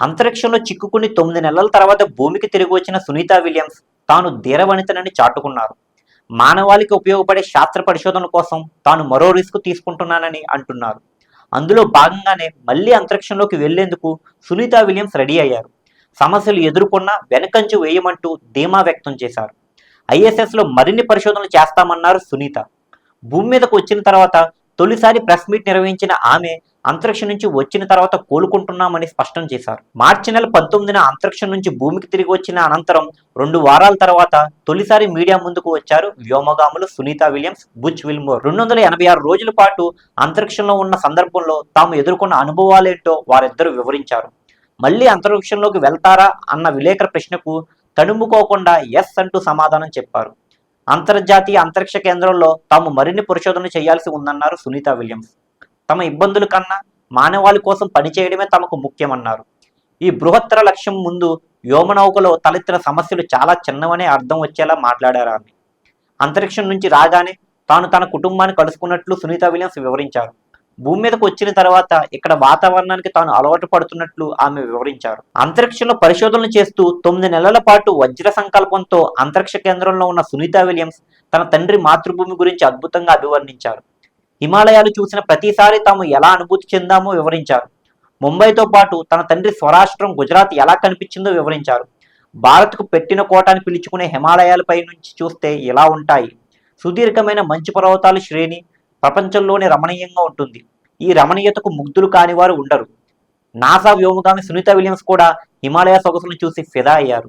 అంతరిక్షంలో చిక్కుకుని తొమ్మిది నెలల తర్వాత భూమికి తిరిగి వచ్చిన సునీతా విలియమ్స్ తాను ధీరవనితనని చాటుకున్నారు. మానవాళికి ఉపయోగపడే శాస్త్ర పరిశోధన కోసం తాను మరో రిస్క్ తీసుకుంటున్నానని అంటున్నారు. అందులో భాగంగానే మళ్ళీ అంతరిక్షంలోకి వెళ్ళేందుకు సునీత విలియమ్స్ రెడీ అయ్యారు. సమస్యలు ఎదుర్కొన్న వెనకంచు వేయమంటూ ధీమా వ్యక్తం చేశారు. ఐఎస్ఎస్లో మరిన్ని పరిశోధనలు చేస్తామన్నారు సునీత. భూమి మీదకు వచ్చిన తర్వాత తొలిసారి ప్రెస్ మీట్ నిర్వహించిన ఆమె అంతరిక్షం నుంచి వచ్చిన తర్వాత కోలుకుంటున్నామని స్పష్టం చేశారు. మార్చి నెల పంతొమ్మిదిన అంతరిక్షం నుంచి భూమికి తిరిగి వచ్చిన అనంతరం రెండు వారాల తర్వాత తొలిసారి మీడియా ముందుకు వచ్చారు వ్యోమగాములు సునీత విలియమ్స్ బుచ్ విల్మోర్. రెండు వందల ఎనభై ఆరు రోజుల పాటు అంతరిక్షంలో ఉన్న సందర్భంలో తాము ఎదుర్కొన్న అనుభవాలేంటో వారిద్దరూ వివరించారు. మళ్ళీ అంతరిక్షంలోకి వెళ్తారా అన్న విలేకరు ప్రశ్నకు తడుముకోకుండా ఎస్ అంటూ సమాధానం చెప్పారు. అంతర్జాతీయ అంతరిక్ష కేంద్రంలో తాము మరిన్ని పరిశోధనలు చేయాల్సి ఉందన్నారు సునీత విలియమ్స్. తమ ఇబ్బందుల కన్నా మానవాళి కోసం పనిచేయడమే తమకు ముఖ్యమన్నారు. ఈ బృహత్తర లక్ష్యం ముందు వ్యోమనౌకలో తలెత్తిన సమస్యలు చాలా చిన్నవనే అర్థం వచ్చేలా మాట్లాడారు ఆమె. అంతరిక్షం నుంచి రాగానే తాను తన కుటుంబాన్ని కలుసుకున్నట్లు సునీత విలియమ్స్ వివరించారు. భూమి మీదకు వచ్చిన తర్వాత ఇక్కడ వాతావరణానికి తాను అలవాటు పడుతున్నట్లు ఆమె వివరించారు. అంతరిక్షంలో పరిశోధనలు చేస్తూ తొమ్మిది నెలల పాటు వజ్ర సంకల్పంతో అంతరిక్ష కేంద్రంలో ఉన్న సునీత విలియమ్స్ తన తండ్రి మాతృభూమి గురించి అద్భుతంగా అభివర్ణించారు. హిమాలయాలు చూసిన ప్రతిసారి తాము ఎలా అనుభూతి చెందామో వివరించారు. ముంబైతో పాటు తన తండ్రి స్వరాష్ట్రం గుజరాత్ ఎలా కనిపించిందో వివరించారు. భారత్కు పెట్టిన కోటాన్ని పిలుచుకునే హిమాలయాలపై నుంచి చూస్తే ఎలా ఉంటాయి. సుదీర్ఘమైన మంచు పర్వతాల శ్రేణి ప్రపంచంలోనే రమణీయంగా ఉంటుంది. ఈ రమణీయతకు ముగ్ధులు కాని వారు ఉండరు. నాసా వ్యోమగామి సునీత విలియమ్స్ కూడా హిమాలయ సొగసులను చూసి ఫిదా అయ్యారు.